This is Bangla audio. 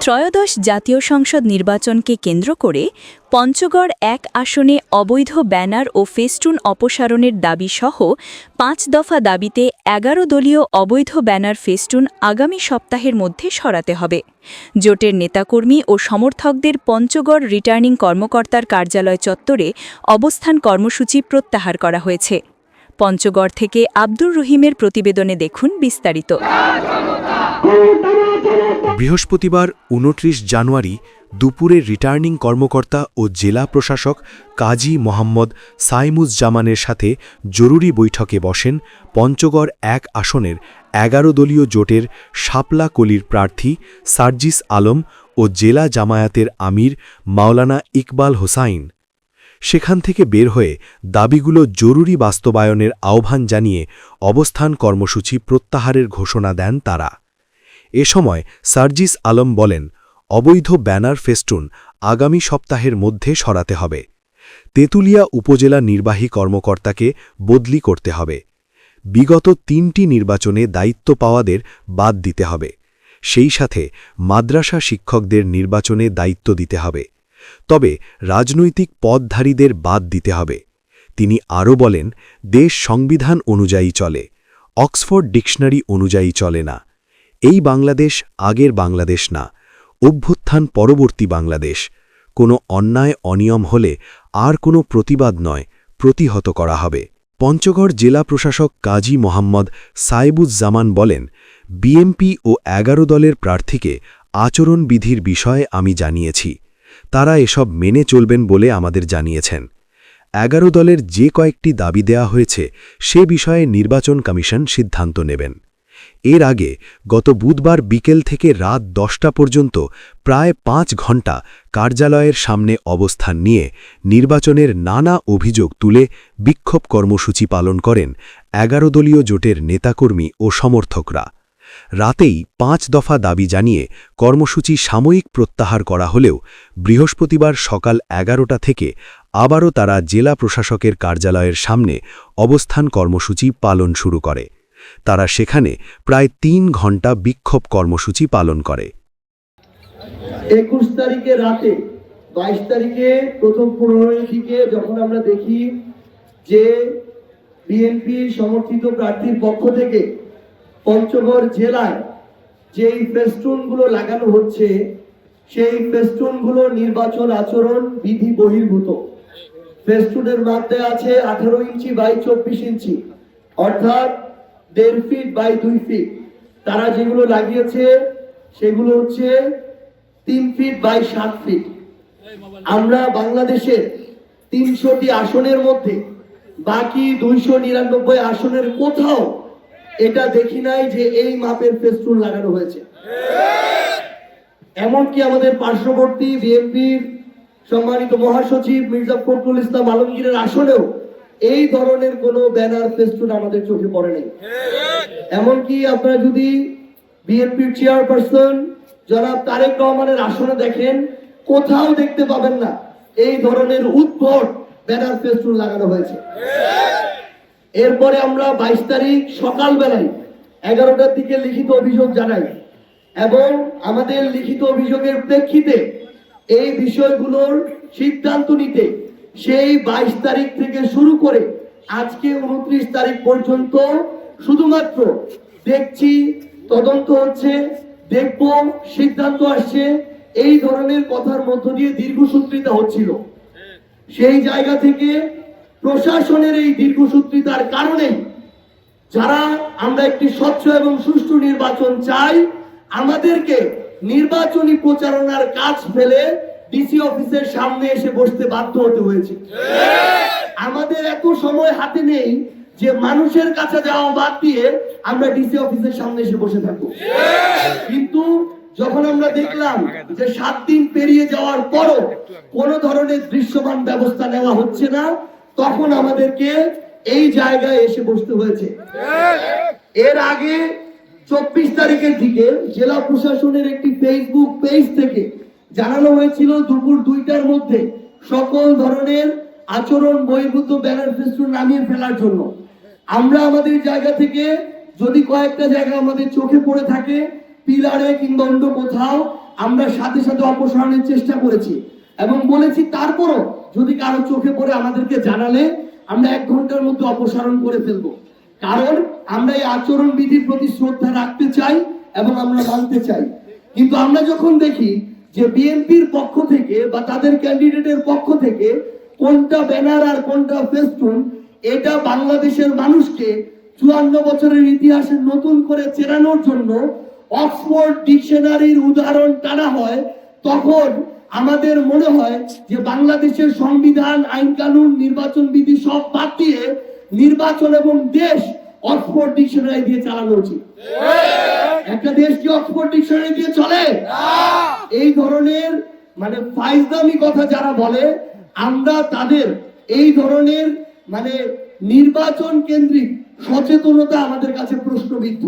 ত্রয়োদশ জাতীয় সংসদ নির্বাচনকে কেন্দ্র করে পঞ্চগড় এক আসনে অবৈধ ব্যানার ও ফেস্টুন অপসারণের দাবিসহ পাঁচ দফা দাবিতে এগারো দলীয় অবৈধ ব্যানার ফেস্টুন আগামী সপ্তাহের মধ্যে সরাতে হবে। জোটের নেতাকর্মী ও সমর্থকদের পঞ্চগড় রিটার্নিং কর্মকর্তার কার্যালয় চত্বরে অবস্থান কর্মসূচি প্রত্যাহার করা হয়েছে। পঞ্চগড় থেকে আব্দুর রহিমের প্রতিবেদনে দেখুন বিস্তারিত। বৃহস্পতিবার উনত্রিশ জানুয়ারি দুপুরে রিটার্নিং কর্মকর্তা ও জেলা প্রশাসক কাজী মোহাম্মদ সাইমুজ্জামানের সাথে জরুরি বৈঠকে বসেন পঞ্চগড় এক আসনের এগারো দলীয় জোটের শাপলা কলির প্রার্থী সার্জিস আলম ও জেলা জামায়াতের আমির মাওলানা ইকবাল হোসাইন। সেখান থেকে বের হয়ে দাবিগুলো জরুরি বাস্তবায়নের আহ্বান জানিয়ে অবস্থান কর্মসূচি প্রত্যাহারের ঘোষণা দেন তারা। এ সময় সার্জিস আলম বলেন, অবৈধ ব্যানার ফেস্টুন আগামী সপ্তাহের মধ্যে সরাতে হবে। তেতুলিয়া উপজেলা নির্বাহী কর্মকর্তাকে বদলি করতে হবে। বিগত তিনটি নির্বাচনে দায়িত্ব পাওয়াদের বাদ দিতে হবে। সেই সাথে মাদ্রাসা শিক্ষকদের নির্বাচনে দায়িত্ব দিতে হবে। তবে রাজনৈতিক পদধারীদের বাদ দিতে হবে। তিনি আরও বলেন, দেশ সংবিধান অনুযায়ী চলে। অক্সফোর্ড ডিকশনারি অনুযায়ী চলে না। এই বাংলাদেশ আগের বাংলাদেশ না, অভ্যুত্থান পরবর্তী বাংলাদেশ। কোনো অন্যায় অনিয়ম হলে আর কোনো প্রতিবাদ নয়, প্রতিহত করা হবে। পঞ্চগড় জেলা প্রশাসক কাজী মোহাম্মদ সাইবুজ্জামান বলেন বিএমপি ও এগারো দলের প্রার্থীকে আচরণবিধির বিষয়ে আমি জানিয়েছি। তারা এসব মেনে চলবেন বলে আমাদের জানিয়েছেন। এগারো দলের যে কয়েকটি দাবি দেয়া হয়েছে, সে বিষয়ে নির্বাচন কমিশন সিদ্ধান্ত নেবেন। এর আগে গত বুধবার বিকেল থেকে রাত দশটা পর্যন্ত প্রায় পাঁচ ঘণ্টা কার্যালয়ের সামনে অবস্থান নিয়ে নির্বাচনের নানা অভিযোগ তুলে বিক্ষোভ কর্মসূচি পালন করেন এগারো দলীয় জোটের নেতাকর্মী ও সমর্থকরা। রাতেই পাঁচ দফা দাবি জানিয়ে কর্মসূচি সাময়িক প্রত্যাহার করা হলেও বৃহস্পতিবার সকাল এগারোটা থেকে আবারও তারা জেলা প্রশাসকের কার্যালয়ের সামনে অবস্থান কর্মসূচি পালন শুরু করে। তারা সেখানে প্রায় তিন ঘণ্টা বিক্ষোভ কর্মসূচি পালন করে। একুশ তারিখে রাতে, বাইশ তারিখে প্রথম পনেরোর দিকে যখন আমরা দেখি যে বিএনপি সমর্থিত প্রার্থীর পক্ষ থেকে পঞ্চগড় জেলায় যেই ফেস্টুনগুলো লাগানো হচ্ছে, সেই ফেস্টুনগুলো নির্বাচন আচরণ বিধি বহির্ভূত। ফেস্টুনের মধ্যে আছে আঠারো ইঞ্চি বাই চব্বিশ ইঞ্চি। অর্থাৎ দেড় ফিট বাই দুই ফিট তারা যেগুলো লাগিয়েছে, সেগুলো হচ্ছে তিন ফিট বাই সাত ফিট আমরা বাংলাদেশের তিনশোটি আসনের মধ্যে, বাকি দুইশো নিরানব্বই আসনের কোথাও এটা দেখি নাই যে এই মাপের ফেস্টুন লাগানো হয়েছে। এমনকি আমাদের পার্শ্ববর্তী বিএনপির সম্মানিত মহাসচিব মির্জা ফখরুল ইসলাম আলমগীরের আসনেও এই ধরনের কোনো ব্যানার ফেস্টুন আমাদের চোখে পড়ে নাই। এমনকি আপনারা যদি বিএনপির চেয়ারপারসন জনাব তারেক রহমানের আসনে দেখেন, কোথাও দেখতে পাবেন না এই ধরনের উদ্ভট ব্যানার ফেস্টুন লাগানো হয়েছে। এরপরে আমরা বাইশ তারিখ সকালবেলায় এগারোটার দিকে লিখিত অভিযোগ জানাই এবং আমাদের লিখিত অভিযোগের প্রেক্ষিতে এই বিষয়গুলোর সিদ্ধান্ত নিতে সেই বাইশ তারিখ থেকে শুরু করে আজকে উনত্রিশ তারিখ পর্যন্ত শুধুমাত্র দেখছি তদন্ত হচ্ছে, দেখব, সিদ্ধান্ত আসছে, এই ধরনের কথার মধ্য দিয়ে দীর্ঘসূত্রিতা হচ্ছিল। সেই জায়গা থেকে প্রশাসনের এই দীর্ঘসূত্রিতার কারণে যারা আমরা একটি স্বচ্ছ এবং সুষ্ঠু নির্বাচন চাই, আমাদেরকে নির্বাচনী প্রচারণার কাজ ফেলে ডিসি অফিসের সামনে এসে বসতে বাধ্য হতে হয়েছে। আমাদের এত সময় হাতে নেই যে মানুষের কাছে যাওয়া বাদ দিয়ে আমরা ডিসি অফিসের সামনে এসে বসে থাকব। কিন্তু যখন আমরা দেখলাম যে সাত দিন পেরিয়ে যাওয়ার পরও কোনো ধরনের দৃশ্যমান ব্যবস্থা নেওয়া হচ্ছে না, তখন আমাদেরকে এই জায়গায় এসে বসতে হয়েছে। এর আগে চব্বিশ তারিখের দিকে জেলা প্রশাসনের একটি ফেসবুক পেজ থেকে জানানো হয়েছিল দুপুর দুইটার মধ্যে সকল ধরনের আচরণ বহির্ভূত ব্যানার ফেস্টুন নামিয়ে ফেলার জন্য। আমরা আমাদের জায়গা থেকে যদি কয়েকটা জায়গা আমাদের চোখে পড়ে থাকে, পিলারে কিংবা অন্য কোথাও, আমরা সাথে সাথে অপসারণের চেষ্টা করেছি। এবং বলেছি তারপরও যদি কারও চোখে পড়ে আমাদেরকে জানালে, আমরা এক ঘণ্টার মধ্যে অপসারণ করে ফেলব। কারণ আমরা এই আচরণ বিধির প্রতি শ্রদ্ধা রাখতে চাই এবং আমরা মানতে চাই। কিন্তু আমরা যখন দেখি যে বিএনপির পক্ষ থেকে বা তাদের ক্যান্ডিডেটের পক্ষ থেকে কোনটা ব্যানার আর কোনটা ফেস্টুন, এটা বাংলাদেশের মানুষকে চুয়ান্ন বছরের ইতিহাসে নতুন করে চেনানোর জন্য অক্সফোর্ড ডিকশনারির উদাহরণ টানা হয়। তখন আমাদের মনে হয় যে বাংলাদেশের সংবিধান আইন কানুন নির্বাচন বিধি সব বাদ দিয়ে নির্বাচন এবং দেশ অক্সফোর্ড ডিকশনারি দিয়ে চালানো উচিত। একটা দেশ কি অক্সফোর্ড ডিকশনারি দিয়ে চলে? এই ধরনের মানে ফাইজদামি কথা যারা বলে আমরা তাদের এই ধরনের মানে নির্বাচন কেন্দ্রিক সচেতনতা আমাদের কাছে প্রশ্নবিদ্ধ।